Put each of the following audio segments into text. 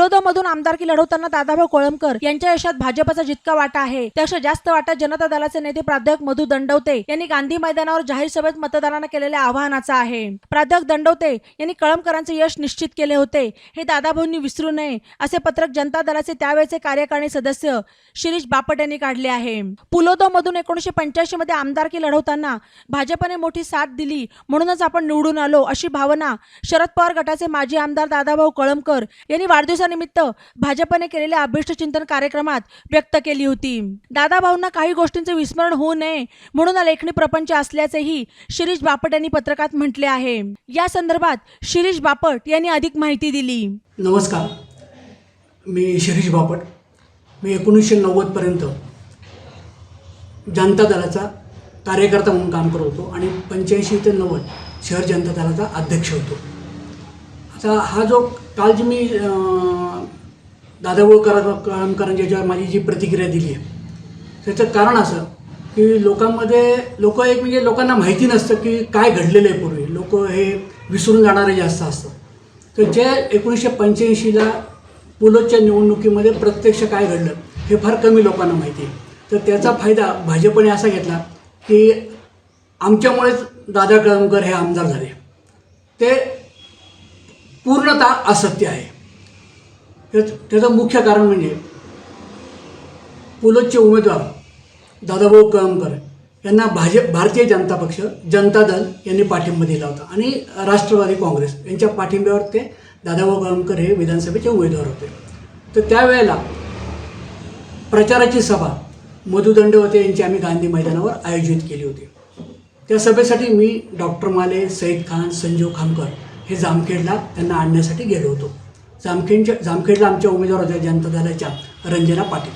पुलोदमधून आमदारकी लढवताना दादाभाऊ कोळंबकर यांच्या यशात भाजपचा जितका वाटा आहे त्यापेक्षा जास्त वाटा जनता दलाचे नेते प्राध्यापक मधु दंडवते यांनी गांधी मैदानावर जाहीर सभेत मतदारांना केलेल्या आवाहनाचा आहे. प्राध्यापक दंडवते यांनी कळमकरांचे यश निश्चित केले होते. हे दादाभाऊंनी विसरू नये असे पत्रक जनता दलाचे त्यावेळेचे कार्यकारिणी सदस्य शिरीष बापट यांनी काढले आहे. पुलोदमधून एकोणीशे पंच्याऐंशी मध्ये आमदारकी लढवताना भाजपने मोठी साथ दिली म्हणूनच आपण निवडून आलो अशी भावना शरद पवार गटाचे माजी आमदार दादाभाऊ कळमकर यांनी वाढदिवसा वाढदिवसानिमित्त भाजपने केलेल्या अभिष्ट चिंतन कार्यक्रमात व्यक्त केली होती. दादाभाऊंना काही गोष्टींचे विस्मरण होऊ नये म्हणून लेखणी प्रपंच असल्याचेही शिरीष बापट यांनी पत्रकात म्हटले आहे. या संदर्भात शिरीष बापट यांनी अधिक माहिती दिली. नमस्कार. मी शिरीष बापट. मी एकोणीसशे नव्वदपर्यंत जनता दलाचा कार्यकर्ता म्हणून काम करत होतो आणि पंच्याऐंशी ते नव्वद शहर जनता दलाचा अध्यक्ष होतो. चा हा जो काल जी मी दादा दादाभाऊ कर कळमकरांच्या याच्यावर माझी जी प्रतिक्रिया दिली आहे त्याचं कारण असं की लोकांमध्ये लोक एक म्हणजे लोकांना माहिती नसतं की काय घडलेलं आहे पूर्वी. लोक हे विसरून जाणारे जास्त असतं तर जे एकोणीसशे पंच्याऐंशीला पुलोच्या निवडणुकीमध्ये प्रत्यक्ष काय घडलं हे फार कमी लोकांना माहिती आहे. तर त्याचा फायदा भाजपने असा घेतला की आमच्यामुळेच दादा कळमकर हे आमदार झाले. ते पूर्णतः असत्य आहे. त्याच- त्याचं मुख्य कारण म्हणजे पुलोदचे उमेदवार दादाभाऊ कळमकर यांना भाजप भारतीय जनता पक्ष जनता दल यांनी पाठिंबा दिला होता आणि राष्ट्रवादी काँग्रेस यांच्या पाठिंब्यावर ते दादाभाऊ कळमकर हे विधानसभेचे उमेदवार होते. तर त्यावेळेला प्रचाराची सभा मधु दंडवते यांची आम्ही गांधी मैदानावर आयोजित केली होती. त्या सभेसाठी मी डॉक्टर माले सईद खान संजीव खामकर हे जामखेडला त्यांना आणण्यासाठी गेलो होतो. जामखेडच्या जामखेडला आमच्या उमेदवार होत्या जनता दलाच्या रंजना पाटील.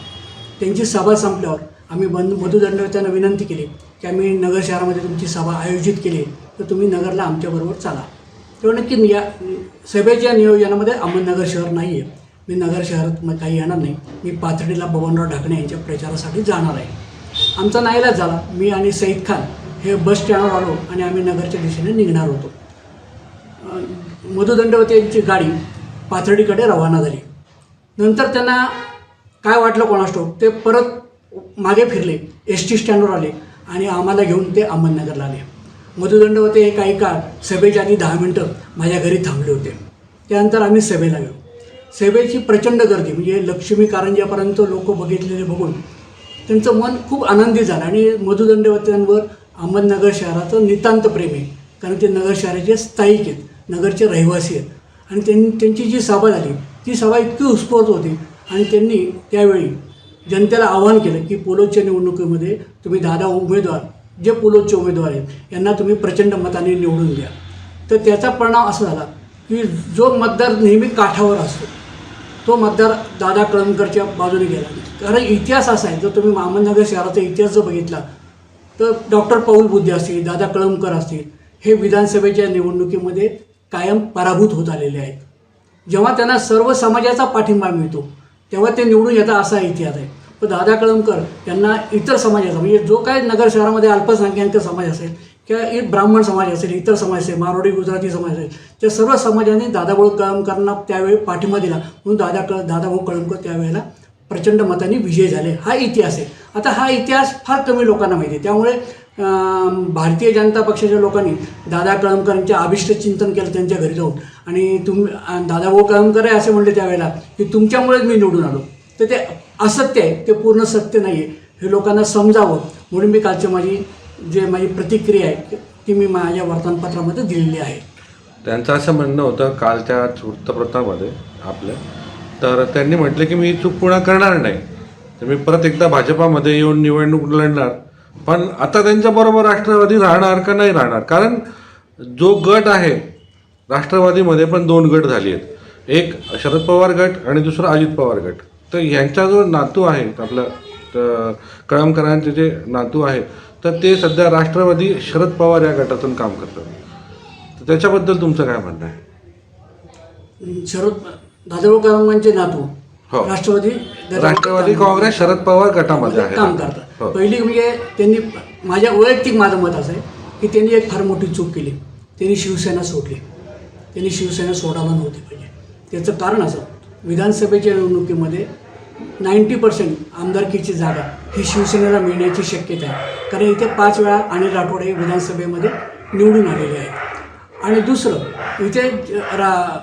त्यांची सभा संपल्यावर आम्ही बंद मधु त्यांना विनंती केली की आम्ही नगर शहरामध्ये तुमची सभा आयोजित केली तर तुम्ही नगरला आमच्याबरोबर चाला. तेव्हा नक्की या सभेच्या नियोजनामध्ये अहमदनगर शहर नाही आहे मी नगर शहरात मग काही येणार नाही. मी पाथर्डीला बबनराव ढाकणे यांच्या प्रचारासाठी जाणार आहे. आमचा नाईलाज झाला. मी आणि सईद खान हे बस स्टँडवर आलो आणि आम्ही नगरच्या दिशेने निघणार होतो. मधुदंडवती यांची गाडी पाथर्डीकडे रवाना झाली. नंतर त्यांना काय वाटलं कोणास्टो ते परत मागे फिरले. एस टी स्टँडवर आले आणि आम्हाला घेऊन ते अहमदनगरला आले. मधुदंडवते हे काही काळ सभेच्या आधी दहा मिनटं माझ्या घरी थांबले होते. त्यानंतर आम्ही सभेला गेलो. सभेची प्रचंड गर्दी म्हणजे लक्ष्मी कारंजापर्यंत लोक बघितलेले बघून त्यांचं मन खूप आनंदी झालं आणि मधुदंडवत्यांवर अहमदनगर शहराचं नितांत प्रेम आहे. कारण ते नगर शहराचे स्थायिक आहेत. नगरचे रहिवासी आहेत. आणि त्यां त्यांची जी सभा झाली ती सभा इतकी उत्स्फूर्त होती. आणि त्यांनी त्यावेळी जनतेला आवाहन केलं की पोलोच्या निवडणुकीमध्ये तुम्ही दादा उमेदवार जे पोलोचे उमेदवार आहेत यांना तुम्ही प्रचंड मताने निवडून द्या. तर त्याचा परिणाम असा झाला की जो मतदार नेहमी काठावर असतो तो मतदार दादा कळमकरच्या बाजूने गेला. कारण इतिहास असा आहे जर तुम्ही अहमदनगर शहराचा इतिहास जर बघितला तर डॉक्टर पाऊल बुद्धे असतील दादा कळमकर असतील हे विधानसभेच्या निवडणुकीमध्ये कायम पराभूत होत आलेले आहेत. जेव्हा त्यांना सर्व समाजाचा पाठिंबा मिळतो तेव्हा ते निवडून येतात असा इतिहास आहे. पण दादा कळमकर यांना इतर समाजाचा म्हणजे जो काय नगर शहरामध्ये अल्पसंख्याक समाज असेल किंवा एक ब्राह्मण समाज असेल इतर समाज असेल मारवाडी गुजराती समाज असेल त्या सर्व समाजाने दादाभाऊ कळमकरांना त्यावेळी पाठिंबा दिला. म्हणून दादा कळ दादाभाऊ कळमकर त्यावेळेला प्रचंड मताने विजय झाले. हा इतिहास आहे. आता हा इतिहास फार कमी लोकांना माहिती आहे. त्यामुळे भारतीय जनता पक्षाच्या लोकांनी दादा कळमकरांच्या अभिष्ट चिंतन केलं त्यांच्या घरी जाऊन. आणि तुम दादा भाऊ कळमकर आहे असे म्हणले त्यावेळेला की तुमच्यामुळेच मी निवडून आलो. तर ते असत्य आहे ते पूर्ण सत्य नाही आहे हे लोकांना समजावं. म्हणून मी कालची माझी जे माझी प्रतिक्रिया आहे ती मी माझ्या वर्तमानपत्रामध्ये दिलेली आहे. त्यांचं असं म्हणणं होतं कालच्या वृत्तपत्रामध्ये आपल्या तर त्यांनी म्हटलं की मी चूक पुन्हा करणार नाही. तर मी परत एकदा भाजपामध्ये येऊन निवडणूक लढणार. पण आता त्यांच्याबरोबर राष्ट्रवादी राहणार का नाही राहणार? कारण जो गट आहे राष्ट्रवादीमध्ये पण दोन गट झाले आहेत. एक शरद पवार गट आणि दुसरा अजित पवार गट. तर यांचा जो नातू आहे आपलं कळमकरांचे जे नातू आहे तर ते सध्या राष्ट्रवादी शरद पवार या गटातून काम करतात. तर त्याच्याबद्दल तुमचं काय म्हणणं आहे? शरद दादाभाऊ कळमकरांचे नातू हो. राष्ट्रवादी राष्ट्रवादी काँग्रेस शरद पवार गटामध्ये आहे. काम करतात. हो. पहिली म्हणजे त्यांनी माझ्या वैयक्तिक माझं मत असं आहे की त्यांनी एक फार मोठी चूक केली. त्यांनी शिवसेना सोडली. त्यांनी शिवसेना सोडायला नव्हती पाहिजे. त्याचं कारण असं विधानसभेच्या निवडणुकीमध्ये नाईंटी पर्सेंट आमदारकीची जागा ही शिवसेनेला मिळण्याची शक्यता आहे. कारण इथे पाच वेळा अनिल राठोड हे विधानसभेमध्ये निवडून आलेले आहेत. आणि दुसरं इथे ज- रा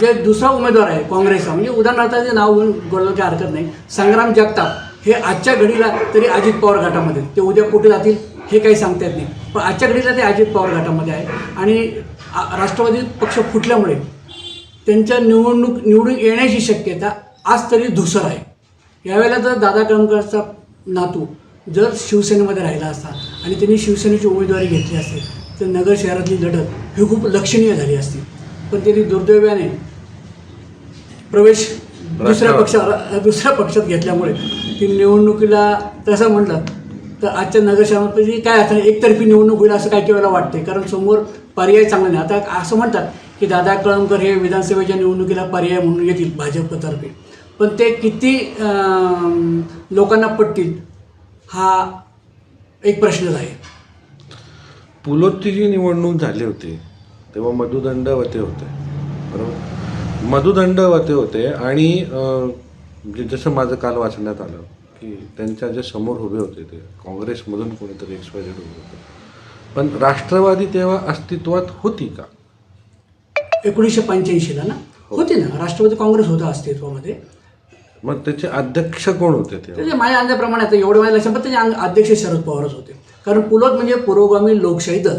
जे दुसरा उमेदवार आहे काँग्रेसचा म्हणजे उदाहरणार्थ जे नाव घेऊन बोललं काही हरकत नाही संग्राम जगताप हे आजच्या घडीला तरी अजित पवार गटामध्ये ते उद्या कुठे जातील हे काही सांगता येत नाही. पण आजच्या घडीला ते अजित पवार गटामध्ये आहे आणि आ- राष्ट्रवादी पक्ष फुटल्यामुळे त्यांच्या निवडणूक निवडून येण्याची शक्यता आज तरी धुसर आहे. यावेळेला जर दादा कळमकरचा नातू जर शिवसेनेमध्ये राहिला असता आणि त्यांनी शिवसेनेची उमेदवारी घेतली असती तर नगर शहरातली लढत ही खूप लक्षणीय झाली असती. पण त्यांनी दुर्दैवाने प्रवेश दुसऱ्या पक्षाला दुसऱ्या पक्षात घेतल्यामुळे ती निवडणुकीला तसं म्हटलं तर आजच्या नगर शहरामध्ये काय आता एकतर्फी निवडणूक होईल असं काही वेळेला वाटते कारण समोर पर्याय चांगला नाही. आता असं म्हणतात की दादा कळमकर हे विधानसभेच्या निवडणुकीला पर्याय म्हणून येतील भाजपतर्फे. पण ते किती लोकांना पटतील हा एक प्रश्नच आहे. पुलोतची जी निवडणूक झाली होती. तेव्हा मधुदंडवते होते. बरोबर? मधुदंडवते होते आणि अं, जे जसं माझं काल वाचण्यात आलं की त्यांच्या जे समोर उभे होते ते काँग्रेसमधून कोणीतरी एक्स वाय झेड उभे होते. पण राष्ट्रवादी तेव्हा अस्तित्वात होती का? एकोणीसशे पंच्याऐंशीला ना? होती ना. राष्ट्रवादी काँग्रेस होता अस्तित्वामध्ये. मग त्याचे अध्यक्ष कोण होते त्याचे माझ्या अंदाजाप्रमाणे आता एवढं माझ्या लक्षात पण त्याचे अध्यक्ष शरद पवारच होते. कारण पुलोत म्हणजे पुरोगामी लोकशाही दल.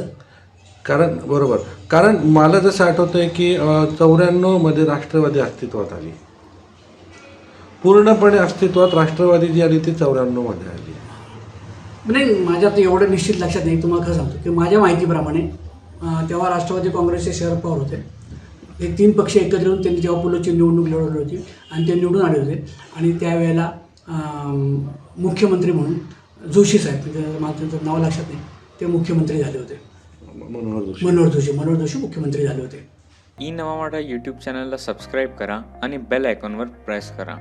कारण बरोबर. कारण मला जसं आहे की चौऱ्याण्णवमध्ये राष्ट्रवादी अस्तित्वात आली. पूर्णपणे अस्तित्वात राष्ट्रवादी जी आली ती चौऱ्याण्णवमध्ये आली. नाही माझ्या आता एवढं निश्चित लक्षात नाही तुम्हाला खरं सांगतो. की माझ्या माहितीप्रमाणे तेव्हा राष्ट्रवादी काँग्रेसचे शरद पवार होते. हे तीन पक्ष एकत्र येऊन त्यांनी जेव्हा पुलोची निवडणूक लढवली होती आणि ते निवडून आले होते. आणि त्यावेळेला मुख्यमंत्री म्हणून जोशी साहेब म्हणजे मला त्यांचं नाव लक्षात नाही ते मुख्यमंत्री झाले होते. मनोहर जोशी मनोहर जोशी मनोहर जोशी मुख्यमंत्री झाले होते. ई नवा मराठा यूट्यूब चॅनलला सबस्क्राईब करा आणि बेल आयकॉनवर प्रेस करा.